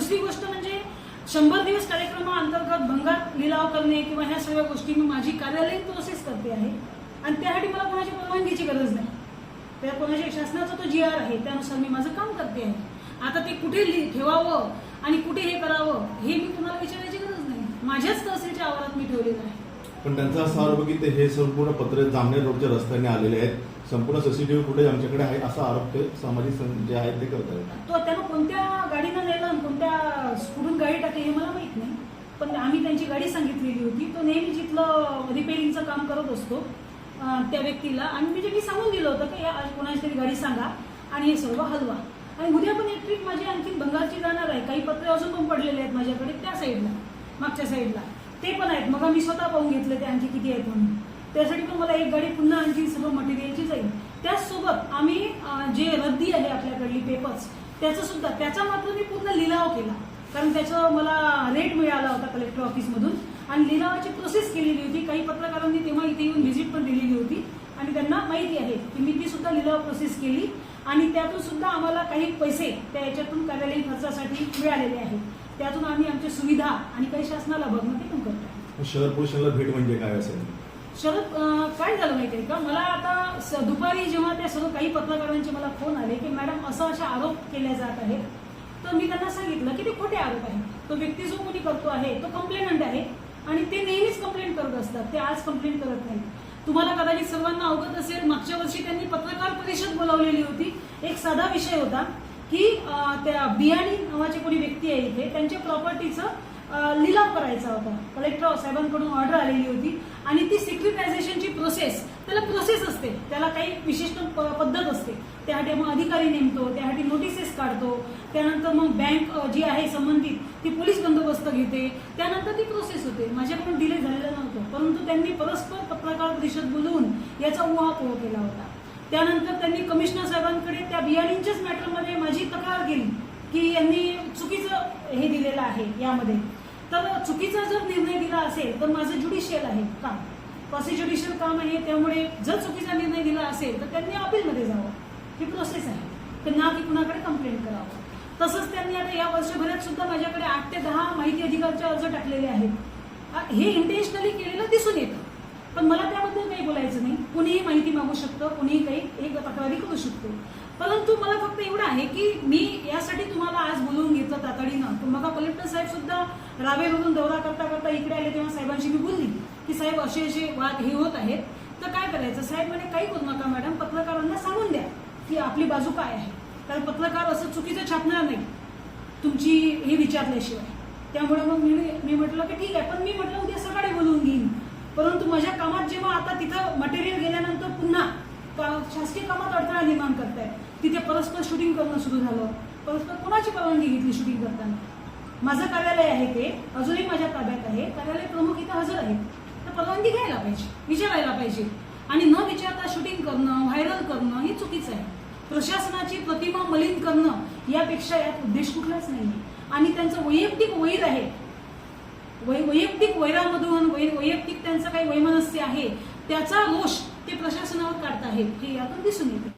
दुसरी गोष्ट म्हणजे शंभर दिवस कार्यक्रमाअंतर्गत भंगार लिलाव करणे किंवा ह्या सगळ्या गोष्टी मी माझी कार्यालयीन प्रोसेस करते आहे. आणि त्यासाठी मला कोणाची परवानगीची गरज नाही. त्या कोणाच्या शासनाचा तो जी आर आहे त्यानुसार मी माझं काम करते आहे. आता ते कुठे ठेवावं आणि कुठे हे करावं हे मी कुणाला विचारायची गरज नाही. माझ्याच तहसीलच्या आवारात मी ठेवलेलं आहे. पण त्यांचा असा आरोप की ते हे संपूर्ण पत्र जामनेर रोडच्या रस्त्याने आलेले आहेत. संपूर्ण सीसीटीव्ही फुटेज आमच्याकडे आहे असा आरोप ते सामाजिक जे आहेत ते करत आहेत तो त्यानं कोणत्या गाडीनं नेलं आणि कोणत्या कुठून गाडी टाकली हे मला माहीत नाही. पण आम्ही त्यांची गाडी सांगितलेली होती. तो नेहमी जिथलं रिपेअरिंगचं काम करत असतो त्या व्यक्तीला. आणि म्हणजे मी सांगून दिलं होतं की या आज कोणाची तरी गाडी सांगा आणि हे सर्व हलवा. आणि उद्या पण एक ट्रीप माझी आणखी बंगालची जाणार आहे. काही पत्रे अजून पण पडलेले आहेत माझ्याकडे त्या साईडला मागच्या साईडला ते पण आहेत. मग मी स्वतः पाहून घेतले ते आणखी किती आहेत म्हणून. त्यासाठी पण मला एक गाडी पुन्हा आणखी सर्व मटेरियलची जाईल. त्याचसोबत आम्ही जे रद्दी आहे आपल्याकडली पेपर्स त्याचं सुद्धा त्याचा मात्र मी पूर्ण लिलाव केला. कारण त्याचं मला रेट मिळाला होता कलेक्टर ऑफिसमधून आणि लिलावाची प्रोसेस केलेली होती. काही पत्रकारांनी तेव्हा इथे येऊन व्हिजिट पण दिलेली होती. आणि त्यांना माहिती आहे की मी ती सुद्धा लिलाव प्रोसेस केली. आणि त्यातून सुद्धा आम्हाला काही पैसे त्या याच्यातून कार्यालयीन खर्चासाठी मिळालेले आहेत. त्यातून आम्ही आमच्या सुविधा आणि काही शासनाला बघणं ते पण करतो. शहर पोषणला भेट म्हणजे काय असेल? शरद काय झालं माहितीये का? मला आता स- दुपारी जेव्हा त्या सर्व काही पत्रकारांचे मला फोन आले की मॅडम असं असे आरोप केले जात आहेत तर मी त्यांना सांगितलं की ते खोटे आरोप आहेत. तो व्यक्ती जो कोणी करतो आहे तो कंप्लेनंट आहे आणि ते नेहमीच कंप्लेंट करत असतात. ते आज कंप्लेंट करत नाही तुम्हाला कदाचित सर्वांना अवगत असेल मागच्या वर्षी त्यांनी पत्रकार परिषद बोलावलेली होती. एक साधा विषय होता की त्या बियाणी नावाचे कोणी व्यक्ती आहे इथे त्यांच्या प्रॉपर्टीचं लिलाव करायचा होता. कलेक्टर साहेबांकडून ऑर्डर आलेली होती आणि ती सिक्युरिटायझेशनची प्रोसेस त्याला प्रोसेस असते. त्याला काही विशिष्ट प- पद्धत असते. त्यासाठी मग अधिकारी नेमतो त्यासाठी नोटिसेस काढतो. त्यानंतर मग बँक जी आहे संबंधित ती पोलीस बंदोबस्त घेते. त्यानंतर ती प्रोसेस होते. माझ्याकडून डिले झालेलं नव्हतं. परंतु त्यांनी परस्पर पत्रकार परिषद बोलवून याचा उहापोह केला होता. त्यानंतर त्यांनी कमिशनर साहेबांकडे त्या बियाणींच्याच मॅटरमध्ये माझी तक्रार केली की यांनी चुकीचं हे दिलेलं आहे यामध्ये. चुकीचा जर निर्णय दिला असेल तर माझं ज्युडिशियल आहे. काम क्वासी ज्युडिशियल काम आहे त्यामुळे जर चुकीचा निर्णय दिला असेल तर त्यांनी अपीलमध्ये जावं. ही प्रोसेस आहे. तर ना की कुणाकडे कंप्लेंट करावं. तसंच त्यांनी आता या वर्षभरात सुद्धा माझ्याकडे आठ ते दहा माहिती अधिकारचे अर्ज टाकलेले आहेत. हे इंटेन्शनली केलेलं दिसून येतं. पण मला त्याबद्दल काही बोलायचं नाही. कुणीही माहिती मागू शकतं कुणीही काही एक तक्रारी करू शकतो. परंतु मला फक्त एवढं आहे की मी यासाठी तुम्हाला आज बोलवून घेतलं तातडीनं. तर कलेक्टर साहेब सुद्धा रावेवरून दौरा करता करता इकडे आले तेव्हा साहेबांशी मी बोलली की साहेब असे असे वाद हे होत आहेत. तर काय करायचं? साहेब म्हणे काही करू नका मॅडम पत्रकारांना सांगून द्या की आपली बाजू काय आहे. कारण पत्रकार असं चुकीचं छापणार नाही. तुमची हे विचारल्याशिवाय. त्यामुळे मग मी मी म्हटलं की ठीक आहे पण मी म्हटलं उद्या सकाळी बोलवून घेईन. परंतु माझ्या कामात जेव्हा आता तिथं मटेरियल गेल्यानंतर पुन्हा का- शासकीय कामात अडथळा निर्माण करताय तिथे परस्पर शूटिंग करणं सुरू झालं. परस्पर कोणाची परवानगी घेतली शूटिंग करताना? माझं कार्यालय आहे ते. अजूनही माझ्या ताब्यात आहे. कार्यालय प्रमुख इथं हजर आहेत. तर परवानगी घ्यायला पाहिजे. विचारायला पाहिजे. आणि न विचारता शूटिंग करणं व्हायरल करणं हे चुकीचं आहे. प्रशासनाची प्रतिमा मलिन करणं यापेक्षा यात उद्देश कुठलाच नाही आणि त्यांचं वैयक्तिक वैर आहे. वै- वैयक्तिक वैरामधून वै- वैयक्तिक त्यांचं काही वैमनस्य आहे त्याचा रोष ते प्रशासनावर काढत आहेत हे यातून दिसून येते.